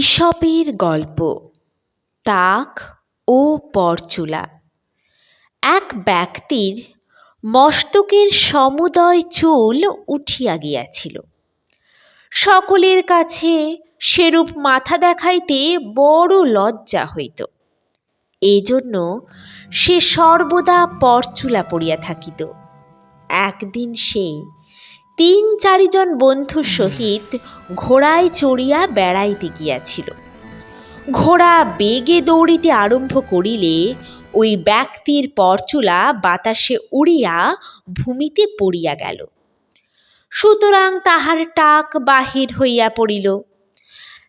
ঈশপের গল্প টাক ও পরচুলা। এক ব্যক্তির মস্তকের সমুদয় চুল উঠিয়া গিয়াছিল। সকলের কাছে সেরূপ মাথা দেখাইতে বড় লজ্জা হইত। এজন্য সে সর্বদা পরচুলা পড়িয়া থাকিত। একদিন সে তিন চারিজন বন্ধুর সহিত ঘোড়ায় চড়িয়া বেড়াইতে গিয়াছিল। ঘোড়া বেগে দৌড়িতে আরম্ভ করিলে ওই ব্যক্তির পরচুলা বাতাসে উড়িয়া ভূমিতে পড়িয়া গেল। সুতরাং তাহার টাক বাহির হইয়া পড়িল।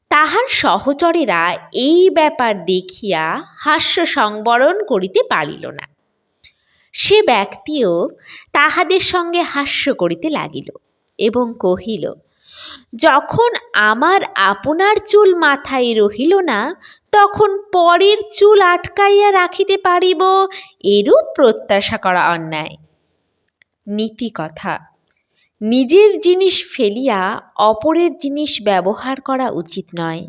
তাহার সহচরেরা এই ব্যাপার দেখিয়া হাস্য সংবরণ করিতে পারিল না। সে ব্যক্তিও তাহাদের সঙ্গে হাস্য করিতে লাগিল এবং কহিল, যখন আমার আপনার চুল মাথায় রহিল না, তখন পরের চুল আটকাইয়া রাখিতে পারিব, এরূপ প্রত্যাশা করা অন্যায় নীতি কথা। নিজের জিনিস ফেলিয়া অপরের জিনিস ব্যবহার করা উচিত নয়।